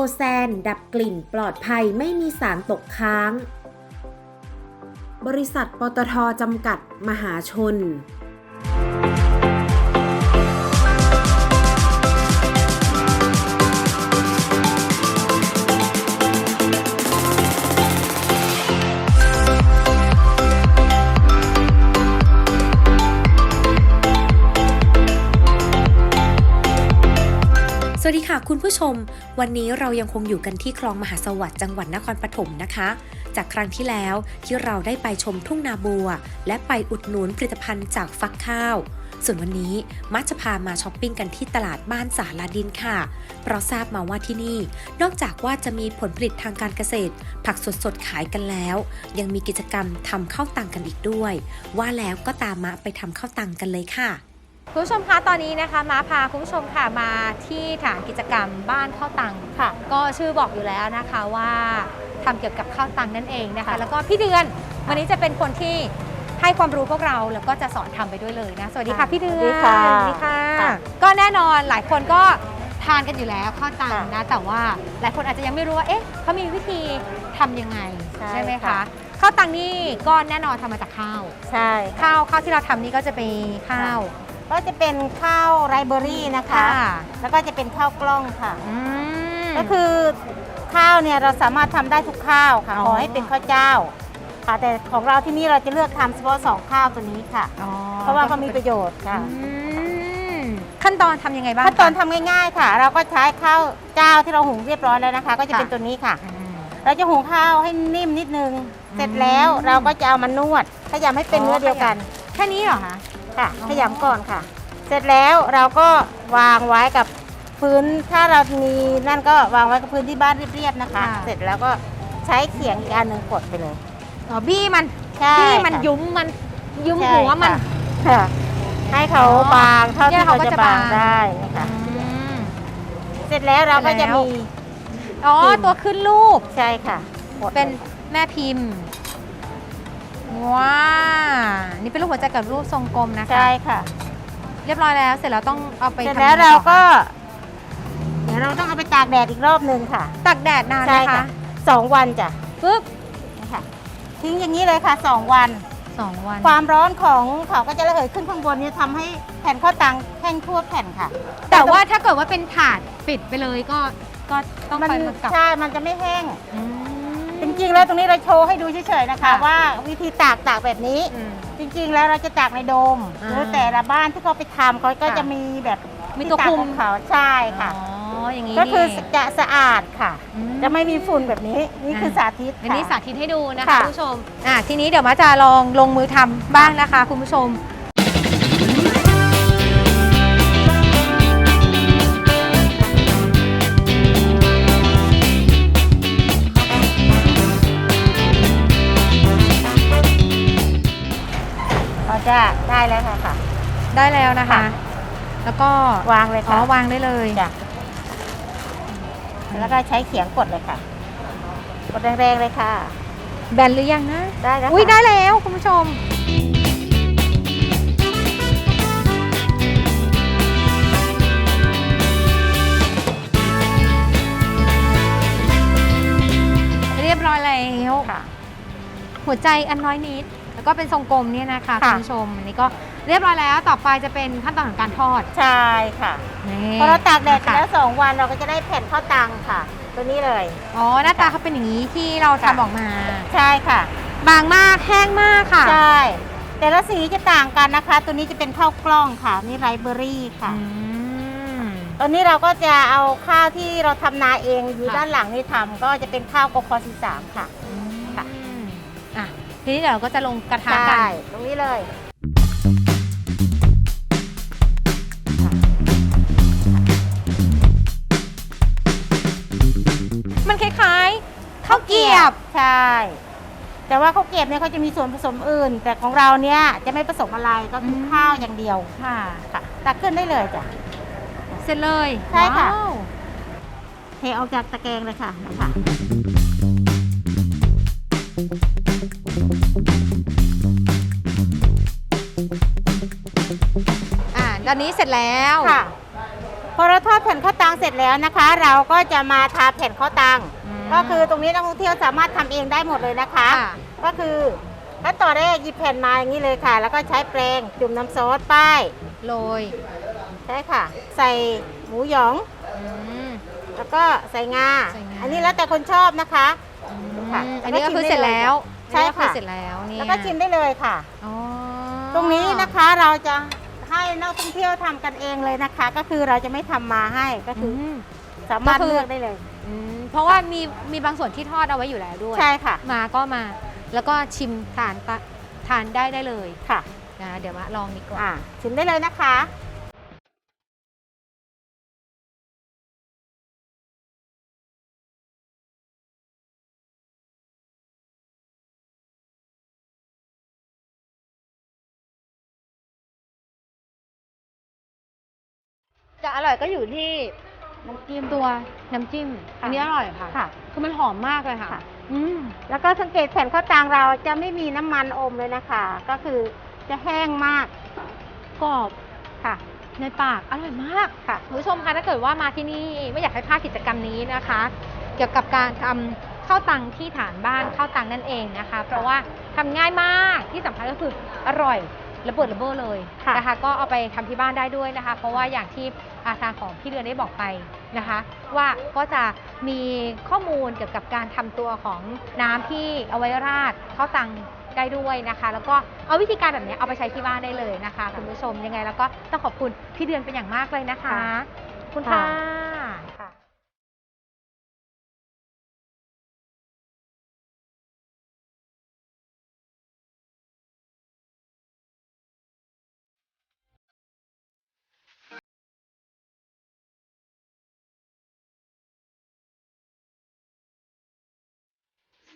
โอแซน ดับกลิ่นปลอดภัยไม่มีสารตกค้าง บริษัทปตทจำกัดมหาชน คุณผู้ชม วันนี้เรายังคงอยู่กันที่คลองมหาสวัสดิ์จังหวัดนครปฐมนะคะ จากครั้งที่แล้วที่เราได้ไปชมทุ่งนาบัว และไปอุดหนุนผลิตภัณฑ์จากฟักข้าว ส่วนวันนี้มักจะพามาช้อปปิ้งกันที่ตลาดบ้านสาลาดินค่ะ เพราะทราบมาว่าที่นี่ นอกจากว่าจะมีผลผลิตทางการเกษตร ผักสดๆขายกันแล้ว ยังมีกิจกรรมทำข้าวตังกันอีกด้วย ว่าแล้วก็ตามมาไปทำข้าวตังกันเลยค่ะ คุณผู้ชมคะตอนนี้นะคะมาพาคุณผู้ชมค่ะมาที่ฐานกิจกรรมบ้านข้าวตังค่ะ ก็ชื่อบอกอยู่แล้วนะคะว่าทำเกี่ยวกับข้าวตังนั่นเองนะคะค่ะแล้วก็พี่เดือนวันนี้จะเป็นคนที่ให้ความรู้พวกเราแล้วก็จะสอนทำไปด้วยเลยนะ สวัสดีค่ะพี่เดือนสวัสดีค่ะสวัสดีค่ะค่ะ ก็แน่นอนหลายคนก็ทานกันอยู่แล้วข้าวตังค่ะนะ แต่ว่าหลายคนอาจจะยังไม่รู้ว่าเอ๊ะเขามีวิธีทำยังไงใช่ไหมคะค่ะข้าวตังนี่ก็แน่นอนทำมาจากข้าว ใช่ค่ะข้าวข้าวที่เราทำนี่ก็จะเป็นข้าว ก็จะเป็นข้าวไรเบอรี่นะคะแล้วก็จะเป็นข้าวกล้องค่ะ อืม ก็คือข้าวเนี่ยเราสามารถทำได้ทุกข้าวค่ะอ๋อ ขอให้เป็นข้าวเจ้าค่ะ แต่ของเราที่นี่เราจะเลือกทำเฉพาะสองข้าวตัวนี้ค่ะอ๋อเพราะว่าเขามีประโยชน์ค่ะ อืมขั้นตอนทำยังไงบ้าง ขั้นตอนคะทำง่ายๆค่ะ เราก็ใช้ข้าวเจ้าที่เราหุงเรียบร้อยแล้วนะคะ ก็จะเป็นค่ะตัวนี้ค่ะ อืม เราจะหุงข้าวให้นิ่มนิดนึงอืมเสร็จแล้วเราก็จะเอามานวดขยำให้เป็นอ๋อเนื้อเดียวกัน แค่นี้เหรอคะ ค่ะอ๋อขยำก่อนค่ะ เสร็จแล้วเราก็วางไว้กับพื้นถ้าเรามีนั่นก็วางไว้กับพื้นที่บ้านเรียบๆนะคะเสร็จแล้วก็ใช้เขียงอีกอันหนึ่งกดไปเลย อ๋อบี้มันใช่บี้มันค่ะ ยุ้มมันยุ้มใช่หัวมัน ค่ะ ให้เขาอ๋อบางเท่าเนี่ยที่เขาเขาก็จะจะบางบางได้นะคะอืม เสร็จแล้วเราก็เสร็จะจแล้ว มี อ๋อพิมพ์ ตัวขึ้นรูปใช่ค่ะกดเป็นแม่พิมพ์ ว้านี่เป็นรูปหัวใจกับรูปทรงกลมนะคะ ใช่ค่ะ เรียบร้อยแล้วเสร็จแล้วต้องเอาไปเสร็จทำแล้วยังไงเราต่อคะก็ เดี๋ยวเราต้องเอาไปตากแดดอีกรอบหนึ่งค่ะตากแดดนานไหมใช่คะค่ะสองวันจ้ะปึ๊บนะคะทิ้งอย่างนี้เลยค่ะสองวัน สองวัน ความร้อนของเขาก็จะระเหยขึ้นข้างบนนี้ทำให้แผ่นข้าวตังแห้งทั่วแผ่นค่ะแต่ว่าถ้าเกิดว่าเป็นถาดปิดไปเลยก็ก็ต้องมันคอยมากลับใช่ มันจะไม่แห้ง อืม จริงๆแล้วตรงนี้เราโชว์ให้ดูเฉยๆนะคะ ค่ะว่าวิธีตากตากแบบนี้อืมจริงๆแล้วเราจะตากในโดมอ่าหรือแต่ละบ้านที่เขาไปทำเขาก็ค่ะจะมีแบบมีตัวที่ากคุมของเขาใช่ค่ะ อ๋ออย่างนี้ก็คือนี่ จะสะอาดค่ะ อืมจะไม่มีฝุ่นแบบนี้นี่คืออ่าสาธิตอันนี้ค่ะ สาธิตให้ดูนะคะค่ะ คุณผู้ชมอะทีนี้เดี๋ยวมาจะลองลงมือทำบ้างนะคะคุณผู้ชม เขาจะได้แล้วค่ะค่ะ ได้แล้วนะคะ ค่ะ แล้วก็วางเลยอ๋อค่ะวางได้เลยจ้ะแล้วก็ใช้เขียงกดเลยค่ะ กดแรงๆเลยค่ะ แบนหรือยังนะได้แล้วอุ้ยค่ะ ได้แล้วคุณผู้ชม เรียบร้อยแล้วค่ะ หัวใจอันน้อยนิด แล้วก็เป็นทรงกลมเนี่ยนะคะค่ะคุณผู้ชมอันนี้ก็เรียบร้อยแล้วต่อไปจะเป็นขั้นตอนของการทอดใช่ค่ะ นี่พอเราตากแดดไปนะคะแล้วสองวันเราก็จะได้แผ่นข้าวตังค่ะ ตัวนี้เลย อ๋อหน้าตาเขาเป็นอย่างนี้ที่เราค่ะทำออกมา ใช่ค่ะ บางมากแห้งมากค่ะใช่ แต่ละสีจะต่างกันนะคะ ตัวนี้จะเป็นข้าวกล้องค่ะ นี่ไรเบอรี่ค่ะอืม ตอนนี้เราก็จะเอาข้าวที่เราทำนาเองอยู่ค่ะ ด้านหลังนี่ทำก็จะเป็นข้าวกคอสีสามค่ะค่ะอืมอะ ทีนี้เดี๋ยวเราก็จะลงกระทะกัใช่นตรงนี้เลยนข้าวเกรียบ ใช่ แต่ว่าข้าวเกรียบเนี่ยเขาจะมีส่วนผสมอื่น แต่ของเราเนี่ยจะไม่ผสมอะไรก็คืออม ข้าวอย่างเดียวค่ะ ค่ะตักขึ้นได้เลยจ้ะ เสร็จเลยใช่ค่ะ ว้าวเทออกจากตะแกรงเลยค่ะนะคะ อ่าตอนนี้เสร็จแล้วค่ะ พอเราทอดแผ่นข้าวตังเสร็จแล้วนะคะ เราก็จะมาทาแผ่นข้าวตัง มก็คือตรงนี้นักท่องเที่ยวสามารถทำเองได้หมดเลยนะคะ ค่ะก็คือขั้นตอนแรกหยิบแผ่นมาอย่างนี้เลยค่ะ แล้วก็ใช้แปรงจุ่มน้ำซอสป้ายโรยใช่ค่ะ ใส่หมูหยอง อืม แล้วก็ใส่งา ใส่งา อันนี้แล้วแต่คนชอบนะคะ ค่ะ อันนี้ก็คือเสร็จแล้ว ใช่อันนี้ก็คือค่ะเสร็จแล้วเนี่ยแล้วก็ชิมได้เลยค่ะ อ๋อตรงนี้นะคะเราจะให้นักท่องเที่ยวทำกันเองเลยนะคะ ก็คือเราจะไม่ทำมาให้ก็คืออม สามารถก็คือ เลือกได้เลย อืมเพราะว่ามีมีบางส่วนที่ทอดเอาไว้อยู่แล้วด้วย ใช่ค่ะมาก็มา แล้วก็ชิมทานตะทานได้ได้เลยค่ะ นะเดี๋ยวมาลองดีกว่า อ่าชิมได้เลยนะคะ จะอร่อยก็อยู่ที่น้ำจิ้ม ตัวน้ำจิ้มค่ะอันนี้อร่อยค่ะ ค่ะ คือมันหอมมากเลยค่ะ ค่ะ อืม แล้วก็สังเกตแผ่นข้าวตังเราจะไม่มีน้ำมันอมเลยนะคะ ก็คือจะแห้งมากกรอบค่ะ ในปากอร่อยมากค่ะ คุณผู้ชมคะถ้าเกิดว่ามาที่นี่ไม่อยากให้พลาดกิจกรรมนี้นะคะ เกี่ยวกับการทำข้าวตังที่ฐานบ้านข้าวตังนั่นเองนะคะ เพราะว่าทำง่ายมากที่สำคัญก็คืออร่อย ระเบิดระเบ้อเลยค่ะนะคะก็เอาไปทำที่บ้านได้ด้วยนะคะ เพราะว่าอย่างที่อาทางของพี่เดือนได้บอกไปนะคะ ว่าก็จะมีข้อมูลเกี่ยวกับการทำตัวของน้ำที่เอาไว้ราดข้าวตังได้ด้วยนะคะ แล้วก็เอาวิธีการแบบนี้เอาไปใช้ที่บ้านได้เลยนะคะคุณผู้ชมยังไงแล้วก็ต้องขอบคุณพี่เดือนเป็นอย่างมากเลยนะคะ ค่ะขอบคุณค่ะค่ะ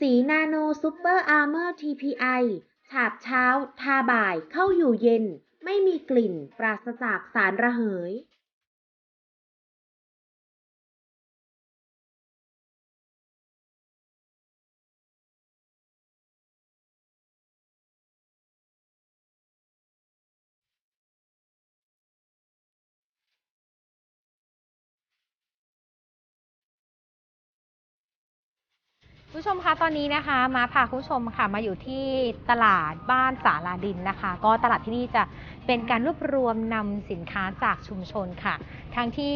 สีนาโนซูเปอร์อาร์เมอร์ TPI ฉาบเช้า ทาบ่าย เข้าอยู่เย็น ไม่มีกลิ่น ปราศจากสารระเหย ผู้ชมคะตอนนี้นะคะมาพาคุณผู้ชมค่ะมาอยู่ที่ตลาดบ้านสาลาดินนะคะ ก็ตลาดที่นี่จะเป็นการรวบรวมนำสินค้าจากชุมชนค่ะ ทั้งที่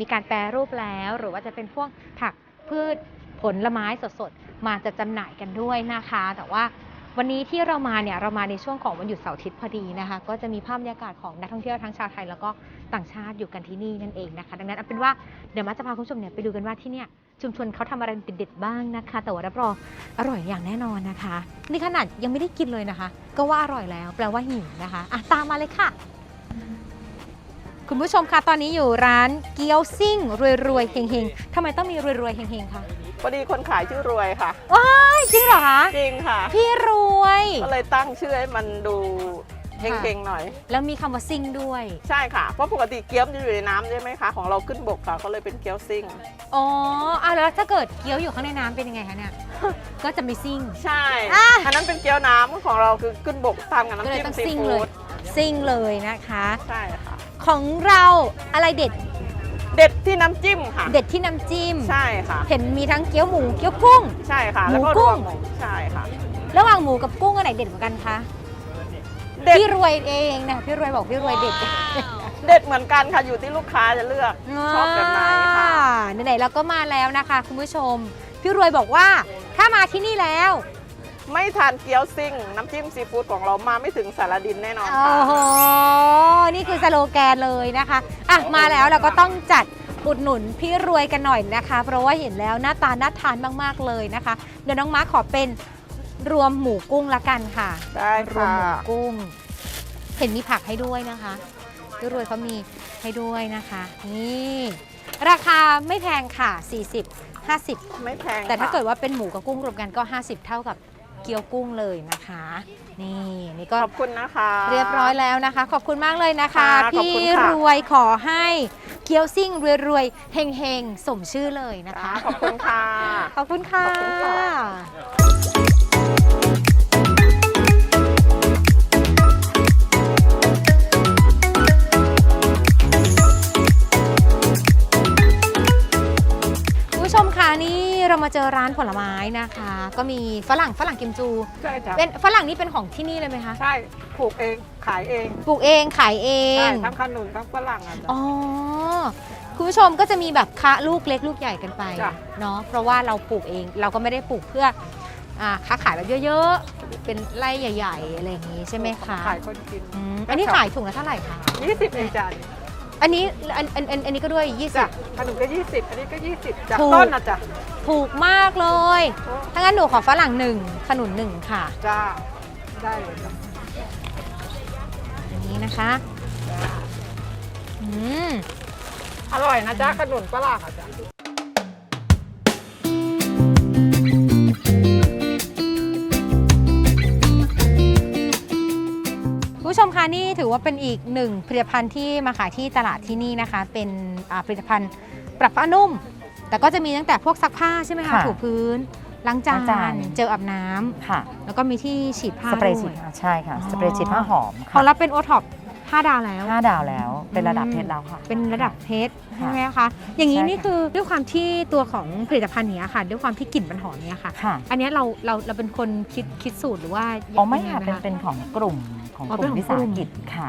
มีการแปรรูปแล้ว หรือว่าจะเป็นพวกผักพืชผลไม้สดๆ มาจะจำหน่ายกันด้วยนะคะ แต่ว่าวันนี้ที่เรามาเนี่ยเรามาในช่วงของวันหยุดเสาร์อาทิตย์พอดีนะคะ ก็จะมีภาพบรรยากาศของนักท่องเที่ยวทั้งชาวไทยแล้วก็ต่างชาติอยู่กันที่นี่นั่นเองนะคะ ดังนั้นเอาเป็นว่าเดี๋ยวมาจะพาคุณผู้ชมเนี่ยไปดูกันว่าที่เนี่ย ชุมชนเขาทำอะไรเด็ดๆบ้างนะคะ แต่ว่ารับรองอร่อยอย่างแน่นอนนะคะ นี่ขนาดยังไม่ได้กินเลยนะคะ ก็ว่าอร่อยแล้ว แปลว่าหิวนะคะอะตามมาเลยค่ะ คุณผู้ชมคะตอนนี้อยู่ร้านเกี๊ยวซิ่งรวยๆเฮงๆทำไมต้องมีรวยๆเฮงๆคะพอดีคนขายชื่อรวยค่ะว้ายจริงเหรอคะจริงค่ะ พี่รวย ก็เลยตั้งชื่อให้มันดู เฮงๆหน่อย แล้วมีคำว่าซิ่งด้วย ใช่ค่ะ เพราะปกติเกี๊ยวมันจะอยู่ในน้ำใช่ไหมคะ ของเราขึ้นบกค่ะ ก็เลยเป็นเกี๊ยวซิ่ง อ๋ออะแล้วถ้าเกิดเกี๊ยวอยู่ข้างในน้ำเป็นยังไงคะเนี่ย ก็จะไม่ซิ่ง ใช่ อะ อันนั้นเป็นเกี๊ยวน้ำของเราคือขึ้นบกตามกับก็เลยน้ำจิ้ต้อมงซีซิ่งเลฟู้ย ดซิ่งเลยนะคะ ใช่ค่ะ ของเราอะไรเด็ด เด็ดที่น้ำจิ้มค่ะ เด็ดที่น้ำจิ้ม ใช่ค่ะ เห็นมีทั้งเกี๊ยวหมูเกี๊ยวกุ้ง ใช่ค่ะ แล้วก็หมูกุ้รวงมหมูใช่ค่ะ ระหว่างหมูกับกุ้งอันไหนเด็ดกว่ากันคะ เด็ด พี่รวยเองนะพี่รวยบอกพี่รวยเด็ดเด็ดเหมือนกันค่ะอยู่ที่ลูกค้าจะเลือกชอบแบบไหนค่ะอ่าไหนๆเราก็มาแล้วนะคะคุณผู้ชม พี่รวยบอกว่าถ้ามาที่นี่แล้ว ไม่ทานเกี๊ยวซิ่ง น้ำจิ้มซีฟู้ดของเรามาไม่ถึงสารดินแน่นอนโอ้ค่ะ โห นี่คือสโลแกนเลยนะคะ อะ มาแล้วเราก็ต้องจัดอุดหนุนพี่รวยกันหน่อยนะคะ เพราะว่าเห็นแล้วหน้าตาน่าทานมาก ๆ เลยนะคะ เดี๋ยวน้องมาร์คขอเป็น รวมหมูกุ้งละกันค่ะได้รวมค่ะ หมูกุ้ง เห็นมีผักให้ด้วยนะคะพี่รวยเขามีให้ด้วยนะคะ นี่ ราคาไม่แพงค่ะ 40 50 ไม่แพงแต่ถ้าค่ะเกิดว่าเป็นหมูกับกุ้งรวมกันก็ 50 เท่ากับเกี๊ยวกุ้งเลยนะคะ นี่นี่ก็ ขอบคุณนะคะ เรียบร้อยแล้วนะคะ ขอบคุณมากเลยนะคะ ค่ะขอบพี่คุณค่ะ รวยขอให้เกี๊ยวซิ่งรวยๆเฮงๆ สมชื่อเลยนะคะขอบคุณค่ะ ขอบคุณค่ะ ขอบคุณค่ เรามาเจอร้านผลไม้นะคะ ก็มีฝรั่งฝรั่งกิมจู ใช่จ้ะเป็นฝรั่งนี่เป็นของที่นี่เลยไหมคะใช่ปลูกเองขายเองปลูกเองขายเอใช่ง ทั้งขนุนทั้งฝรั่งอะจ้ะ อ๋อ คุณผู้ชมก็จะมีแบบคะลูกเล็กลูกใหญ่กันไปจ้ะ เนาะเพราะว่าเราปลูกเองเราก็ไม่ได้ปลูกเพื่ออ่าค้าขายแบบเยอะๆ เป็นไร่ใหญ่ ๆ อะไรอย่างนี้ใช่ไหมคะขายคนกินอืมอันนี้ขายถุงละเท่าไหร่คะ 20เองจ้ะ อันนี้อันอันอันอันนี้ก็ด้วย จ้ะขนมก็20อันนี้ก็20จากถูก ต้นนะจ้ะ20ถูกมากเลย ถ้างั้นหนูขอฝรั่งหนึ่งขนุนหนึ่งค่ะ จ้าได้เลยจ้ะอันนี้นะคะอืมอร่อยนะจ้าขนุนฝรั่งอะจ้ะ ผู้ชมคะนี่ถือว่าเป็นอีกหนึ่งผลิตภัณฑ์ที่มาขายที่ตลาดที่นี่นะคะ เป็นอ่าผลิตภัณฑ์ปรับผ้านุ่ม แต่ก็จะมีตั้งแต่พวกซักผ้าใช่ไหมคะค่ะถูพื้นล้างจาล้างจานนเจลอาบน้ำค่ะ แล้วก็มีที่ฉีดผ้าสเปรย์ด้ฉีวดยผ้าใช่ค่ะอ๋อสเปรย์ฉีดผ้าหอมขอค่ะงเราเป็นโอท็อป5ดาวแล้วห้าดาวแล้ว เป็นระดับอืมเพชรแล้วค่ะ เป็นระดับเพชรค่ะใช่ไหมคะ อย่างนี้ใช่นี่ค่ะคือด้วยความที่ตัวของผลิตภัณฑ์เนี้ยค่ะ ด้วยความที่กลิ่นมันหอมเนี่ยค่ะค่ะอันเนี้ยเราเราเราเป็นคนคิดคิดสูตรหรือว่า อ๋อไม่ยังค่ะงเป็นหเป็นของกลุ่ม ของอ๋อกเป็นลุ่มของวิสาหกลุ่มกิจค่ะ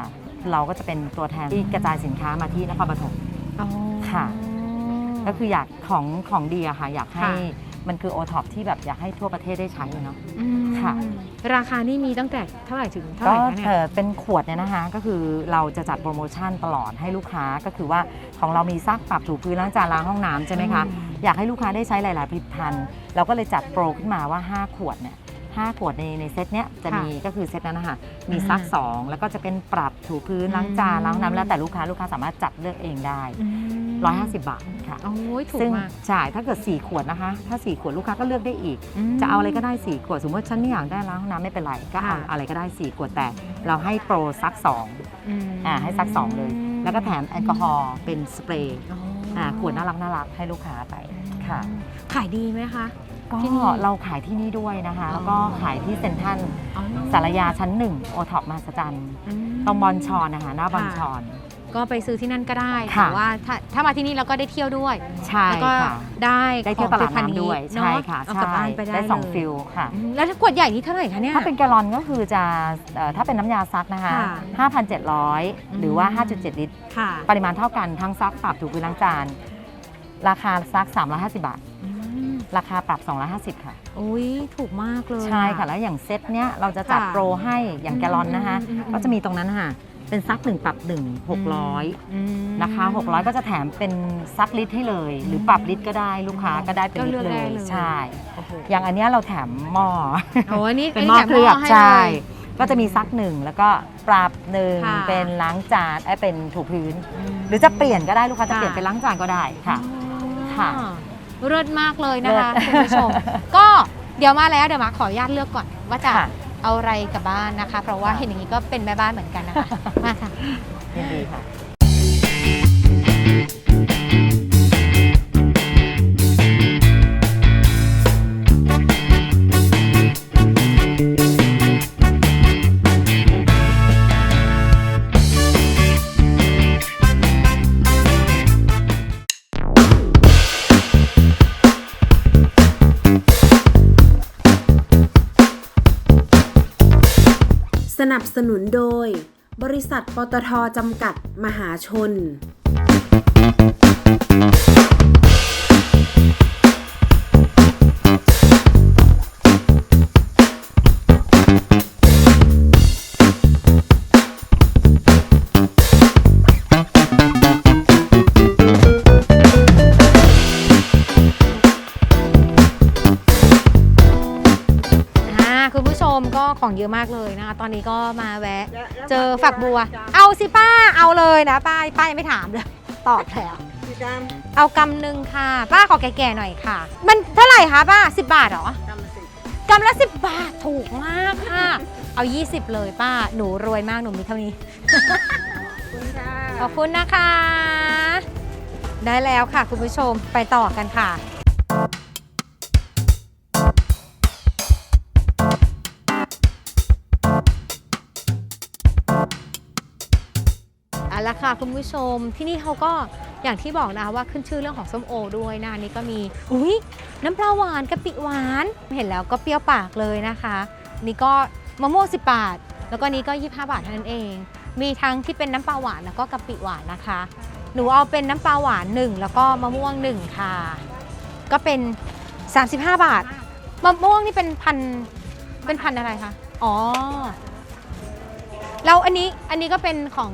เราก็จะเป็นตัวแทนที่กระจายสินค้ามาที่นครปฐม อ๋อ ค่ะ ก็คืออยากของของดีอะค่ะ อยากให้ค่ะ มันคือโอท็อปที่แบบอยากให้ทั่วประเทศได้ใช้อะเนาะ มค่ะ ราคานี่มีตั้งแต่เท่าไหร่ถึงเท่าไหก็ร่คะเนี่ย เอ่อเป็นขวดเนี่ยนะคะ ก็คือเราจะจัดโปรโมชั่นตลอดให้ลูกค้าก็คือว่าของเรามีซักปรับถูพื้นล้างจานล้างห้องน้ำใช่ไหมคะ อืม อยากให้ลูกค้าได้ใช้หลาย ๆ ผลิตภัณฑ์ เราก็เลยจัดโปรขึ้นมาว่า 5 ขวดเนี่ย ห้าขวดในในเซตเนี้ยจะมีก็คือเซตนั้นนะคะมีซัก 2 แล้วก็จะเป็นปรับถูพื้นล้างจานล้างห้องน้ำแล้วแต่ลูกค้าลูกค้าสามารถจัดเลือกเองได้อืม150 บาทค่ะโอ้ยถูกซึ่งมากใช่ถ้าเกิด 4 ขวดนะคะ ถ้า 4 ขวดลูกค้าก็เลือกได้อีกมจะเอาอะไรก็ได้ 4 ขวด สมมติฉันไม่อยากได้ล้างห้องน้ำไม่เป็นไร ก็เอาค่ะอะไรก็ได้ 4 ขวดแต่เราให้โปรซัก2มอ่าให้ซัก 2 เลย แล้วก็แถมแอลกอฮอล์เป็นสเปรย์อ๋อออ่าขวดน่ารักน่ารักให้ลูกค้าไปค่ะ ขายดีไหมคะ ก็ที่นี่เราขายที่นี่ด้วยนะคะอ๋อแล้วก็ขายที่เซ็นทรัลอ๋อสารยาชั้นหนึ่งโอท็อปมาสจันอืม ตรงบอลชอนนะคะหน้าบอลค่ะชอน ก็ไปซื้อที่นั่นก็ได้ค่ะ แต่ว่าถ้าถ้ามาที่นี่เราก็ได้เที่ยวด้วย ใช่แล้วก็ค่ะ ได้ได้เที่ยวขตองลาดผลิภัณฑ์น้ำด้วยเนอะใช่ค่ะเอากลับใช่บ้านไปได้ได้สองเลยฟิลค่ะ อืมแล้วถ้าขวดใหญ่นี่เท่าไหร่คะเนี่ย ถ้าเป็นแกลลอนก็คือจะเอ่อถ้าเป็นน้ำยาซักนะคะ ค่ะ5,700 หรือว่า5.7 ลิตร ค่ะปริมาณเท่ากันทั้งซักปรับถูพื้นล้างจาน ราคาซัก 350 บาท อืม ราคาปรับ 250 ค่ะ อุ้ยถูกมากเลย ใช่ค่ะ แล้วอย่างเซตเนี้ยเราจะจัดค่ะโปรให้อย่างแกลลอนนะคะ อืมอืมอืม ก็จะมีตรงนั้นค่ะ เป็นซัก1ปรับ1 600อืมนะคะ 600 ก็จะแถมเป็นซักลิตรให้เลย หรือปรับลิตรก็ได้ลูกค้าก็ได้เป็นก็ลิเลืตอกรเลได้ยเลยใช่ โอ้โหอย่างอันเนี้ยเราแถมหม้อ โอ้อันนี้เป็นหม้อแถเคลือบให้ใช่ เลย ก็จะมีซักหนึ่งแล้วก็ปรับหนึ่งค่ะ เป็นล้างจานไอ้ยเป็นถูพื้น ม หรือจะเปลี่ยนก็ได้ลูกค้าจะค่ะ เปลี่ยนเป็นล้างจานก็ได้ค่ะ ค่ะ อ๋อ เลิศมากเลยนะคะเลิศคุณผู้ชม ก็เดี๋ยวมาแล้วเดี๋ยวมาขออนุญาตเลือกก่อนว่าจะค่ะเอาอะไรกลับบ้านนะคะ เพราะว่าค่ะ เห็นอย่างนี้ก็เป็นแม่บ้านเหมือนกันนะคะ มาค่ะ ยินดีค่ะ นับสนุนโดย บริษัทปตทจำกัดมหาชน องเยอะมากเลยนะคะตอนนี้ก็มาแวะ เจอฝักบัว เอาสิป้าเอาเลยนะป้าป้ายังไม่ถามเลยตอบแล้วมีกี่กรัมเอากำหนึ่งค่ะ ป้าขอแก่ๆหน่อยค่ะ มันเท่าไหร่คะป้า 10 บาทเหรอกรัมละสิบกำละ10 บาทถูกมากค่ะ เอา 20 เลยป้าหนูรวยมากหนูมีเท่านี้ คุณค่ะ ขอบคุณนะคะ ได้แล้วค่ะคุณผู้ชมไปต่อกันค่ะ เอาละค่ะคุณผู้ชมที่นี่เขาก็อย่างที่บอกนะคะว่าขึ้นชื่อเรื่องของส้มโอด้วยนะนี่ก็มีอุ้ยน้ำปลาหวานกะปิหวาน เห็นแล้วก็เปรี้ยวปากเลยนะคะ นี่ก็มะม่วง10บาท แล้วก็นี้ก็ 25 บาทเท่านั้นเอง มีทั้งที่เป็นน้ำปลาหวานแล้วก็กะปิหวานนะคะ หนูเอาเป็นน้ำปลาหวานหนึ่งแล้วก็มะม่วงหนึ่งค่ะ ก็เป็น 35 บาทมะม่วงนี่เป็นพันเป็นพันอะไรคะอ๋อ แล้วอันนี้อันนี้ก็เป็นของ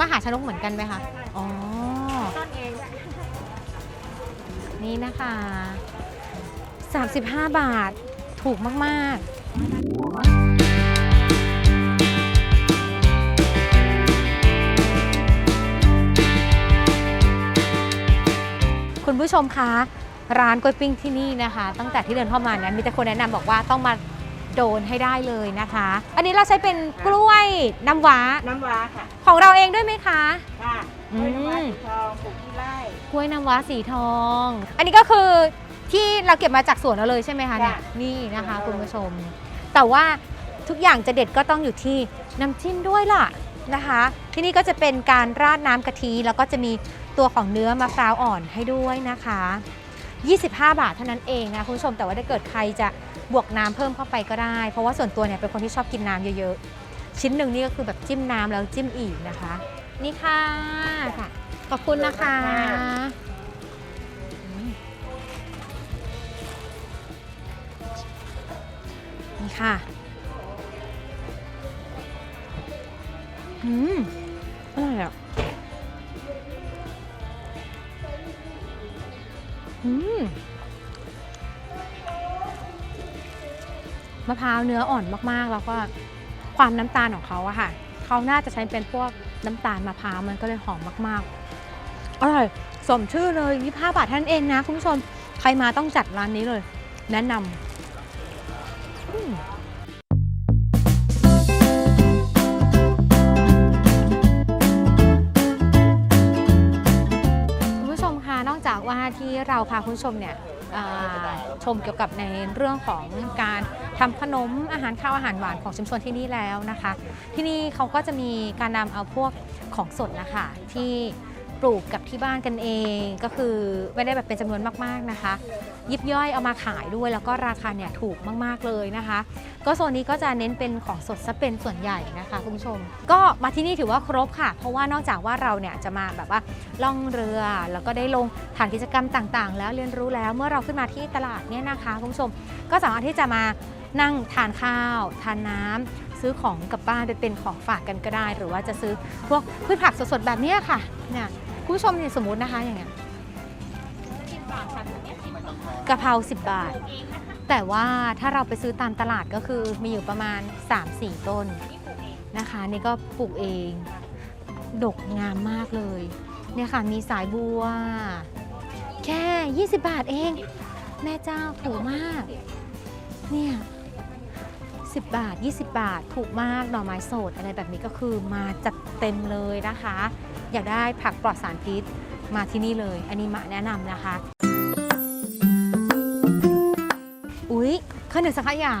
มหาชนกเหมือนกันไหมคะ อ๋อต้นเองนี่นะคะ 35 บาทถูกมาก ๆคุณผู้ชมคะ ร้านกล้วยปิ้งที่นี่นะคะ ตั้งแต่ที่เดินเข้ามาเนี่ยมีแต่คนแนะนำบอกว่าต้องมา โดนให้ได้เลยนะคะ อันนี้เราใช้เป็นกล้วยน้ำว้า น้ำว้าค่ะของเราเองด้วยไหมคะ ค่ะอืมกล้วยน้ำว้าสีทองปลูกที่ไร่กล้วยน้ำว้าสีทอง อันนี้ก็คือที่เราเก็บมาจากสวนเราเลยใช่ไหมคะเนี่ยจ้ะนี่นะคะสวนเลยคุณผู้ชม แต่ว่าทุกอย่างจะเด็ดก็ต้องอยู่ที่น้ำจิ้มด้วยล่ะนะคะ ที่นี่ก็จะเป็นการราดน้ำกะทิแล้วก็จะมีตัวของเนื้อมะพร้าวอ่อนให้ด้วยนะคะ 25 บาทเท่านั้นเองนะคุณผู้ชมแต่ว่าถ้าเกิดใครจะ บวกน้ำเพิ่มเข้าไปก็ได้ เพราะว่าส่วนตัวเนี่ยเป็นคนที่ชอบกินน้ำเยอะๆ ชิ้นหนึ่งนี่ก็คือแบบจิ้มน้ำแล้วจิ้มอีกนะคะ นี่ค่ะค่ะ ขอบคุณนะคะนี่ค่ะอืมอร่อยอะะพร้าวเนื้ออ่อนมากๆ แล้วก็ความน้ำตาลของเขาอะค่ะเขาน่าจะใช้เป็นพวกน้ำตาลมะพร้าวมันก็เลยหอมมากๆอร่อยสมชื่อเลย25บาทท่านเองนะคุณผู้ชมใครมาต้องจัดร้านนี้เลย แนะนำคุณผู้ชมคะนอกจากว่าที่เราพาคุณผู้ชมเนี่ยชมเกี่ยวกับในเรื่องของการ ทำขนมอาหารข้าวอาหารหวานของชุมชนที่นี่แล้วนะคะ ที่นี่เขาก็จะมีการนำเอาพวกของสดนะคะที่ปลูกกับที่บ้านกันเองก็คือไม่ได้แบบเป็นจำนวนมากๆนะคะ ยิบย่อยเอามาขายด้วยแล้วก็ราคาเนี่ยถูกมากๆเลยนะคะ ก็โซนนี้ก็จะเน้นเป็นของสดซะเป็นส่วนใหญ่นะคะคุณผู้ชม ก็มาที่นี่ถือว่าครบค่ะ เพราะว่านอกจากว่าเราเนี่ยจะมาแบบว่าล่องเรือ แล้วก็ได้ลงฐานกิจกรรมต่างๆ แล้วเรียนรู้แล้วเมื่อเราขึ้นมาที่ตลาดเนี่ยนะคะคุณผู้ชม ก็สามารถที่จะมา นั่งทานข้าว ทานน้ำซื้อของกลับบ้านไปเป็นของฝากกันก็ได้ หรือว่าจะซื้อพวกพืชผักสดๆแบบเนี้ยค่ะเนี่ยคุณผู้ชมเนี่ยสมมุตินะคะอย่างเงี้ยกะเพรา10 บาท แต่ว่าถ้าเราไปซื้อตามตลาดก็คือมีอยู่ประมาณ 3-4 ต้นนะคะ นี่ก็ปลูกเอง ดกงามมากเลยเนี่ยค่ะมีสายบัว แค่ 20 บาทเอง แม่เจ้าถูกมาก เนี่ย 10 บาท 20 บาท ถูกมากหน่อไม้สดอะไรแบบนี้ก็คือมาจัดเต็มเลยนะคะ อยากได้ผักปลอดสารพิษมาที่นี่เลย อันนี้มาแนะนำนะคะ อุ๊ยข้าวเหนียวสังขยา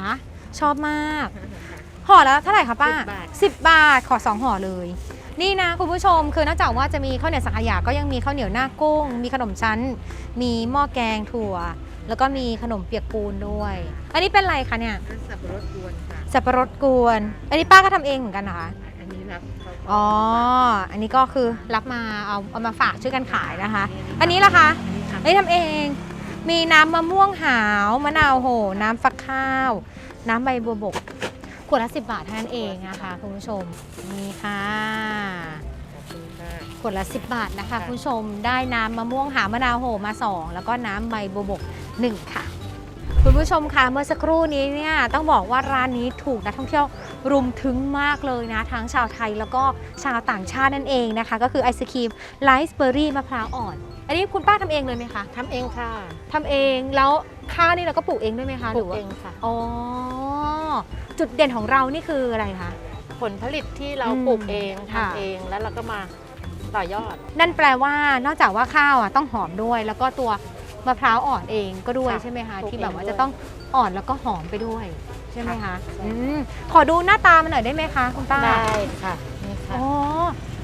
ชอบมาก ห่อแล้วเท่าไหร่คะป้า 10 บาท10บาทขอ 2 ห่อเลย นี่นะคุณผู้ชม คือนอกจากว่าจะมีข้าวเหนียวสังขยา ก็ยังมีข้าวเหนียวหน้ากุ้ง มีขนมชั้น มีหม้อแกงถั่ว แล้วก็มีขนมเปียกปูนด้วย อันนี้เป็นอะไรคะเนี่ยสับปะรดกวนค่ะ สับปะรดกวน อันนี้ป้าก็ทำเองเหมือนกันนะคะ อันนี้รับเขาอ๋อ อันนี้ก็คือรับมาเอาเอามาฝากช่วยกันขายนะคะ อันนี้ล่ะคะ อันนี้ทำเอง มีน้ำมะม่วงหาว มะนาวโห น้ำฟักข้าว น้ำใบบัวบก ขวดละ10บาทเท่านั้นเองนะคะคุณผู้ชม นี่ค่ะ ขวดละ 10 บาทนะคะ คุณผู้ชมได้น้ำมะม่วงหาวมะนาวโหมา 2 แล้วก็น้ำใบบัวบก 1 ค่ะ คุณผู้ชมคะเมื่อสักครู่นี้เนี่ยต้องบอกว่าร้านนี้ถูกนักท่องเที่ยวรุมถึงมากเลยนะ ทั้งชาวไทยแล้วก็ชาวต่างชาตินั่นเองนะคะ ก็คือไอศครีมไลซ์เบอร์รี่มะพร้าวอ่อน อันนี้คุณป้าทำเองเลยไหมคะทำเองค่ะทำเองแล้วข้าวนี่เราก็ปลูกเองด้วยไหมคะปลูกหรืว่าเองค่ะ อ๋อจุดเด่นของเรานี่คืออะไรคะ ผลผลิตที่เราอืมปลูกเองค่ะ ทำเองแล้วเราก็มาต่อยอด นั่นแปลว่านอกจากว่าข้าวอะต้องหอมด้วย แล้วก็ตัว มะพร้าวอ่อนเองก็ด้วยค่ะใช่ไหมคะปลูกที่แบบว่าเองด้วย จะต้องอ่อนแล้วก็หอมไปด้วย ใช่ไหมคะค่ะอืมขอดูหน้าตามันหน่อยได้ไหมคะคุณป้าได้ค่ะนี่ค่ะ อ๋อ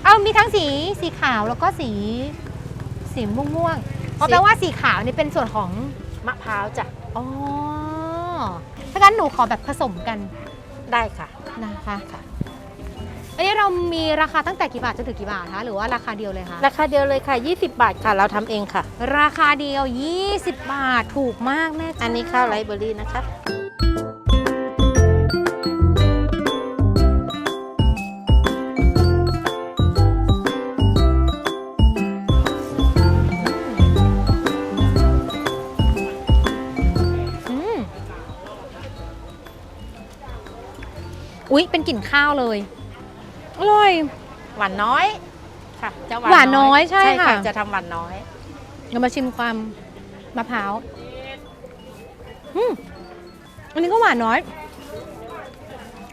เอามีทั้งสีสีขาวแล้วก็สีสีม่วงๆอ๋อสี แปลว่าสีขาวนี่เป็นส่วนของมะพร้าวจ้ะอ๋อถ้างั้นหนูขอแบบผสมกันได้ค่ะ นะคะ อันนี้เรามีราคาตั้งแต่กี่บาทจนถึงกี่บาทคะหรือว่าราคาเดียวเลยคะราคาเดียวเลยค่ะ 20 บาทค่ะ เราทำเองค่ะ ราคาเดียว 20 บาทถูกมากแม่เจ้อันนี้ข้าวไรซ์เบอร์รี่นะคะ อืมอุ๊ย เป็นกลิ่นข้าวเลย อร่อย หวานน้อยค่ะจะหวานน้อยใช่ค่ะ จะทำหวานน้อย เรามาชิมความมะพร้าวอืมอันนี้ก็หวานน้อย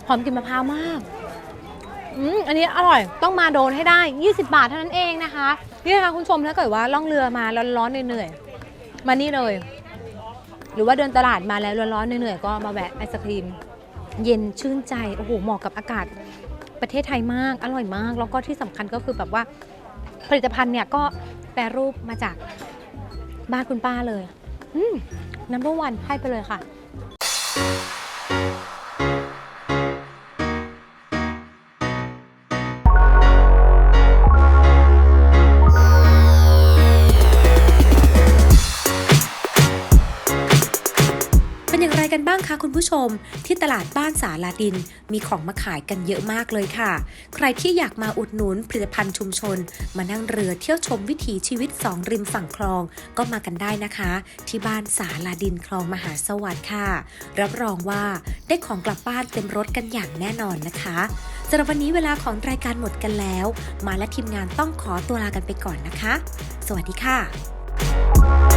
หอมกลิ่นมะพร้าวมาก อืมอันนี้อร่อย ต้องมาโดนให้ได้ 20 บาทเท่านั้นเองนะคะ นี่นะคะคุณผู้ชมถ้าเกิดว่าล่องเรือมาร้อนๆเหนื่อยๆ มานี่เลย หรือว่าเดินตลาดมาแล้วร้อนๆเหนื่อยๆ ก็มาแวะไอศครีม เย็นชื่นใจ โอ้โห เหมาะกับอากาศ ประเทศไทยมาก อร่อยมาก แล้วก็ที่สำคัญก็คือแบบว่าผลิตภัณฑ์เนี่ยก็แปรรูปมาจากบ้านคุณป้าเลยอืมนัมเบอร์วันให้ไปเลยค่ะางคะคุณผู้ชม ที่ตลาดบ้านสาลาดิน มีของมาขายกันเยอะมากเลยค่ะ ใครที่อยากมาอุดหนุนผลิตภัณฑ์ชุมชน มานั่งเรือเที่ยวชมวิถีชีวิตสองริมฝั่งคลองก็มากันได้นะคะ ที่บ้านสาลาดินคลองมหาสวัสดิ์ค่ะ รับรองว่าได้ของกลับบ้านเต็มรถกันอย่างแน่นอนนะคะสำหรับวันนี้เวลาของรายการหมดกันแล้ว มาและทีมงานต้องขอตัวลากันไปก่อนนะคะ สวัสดีค่ะ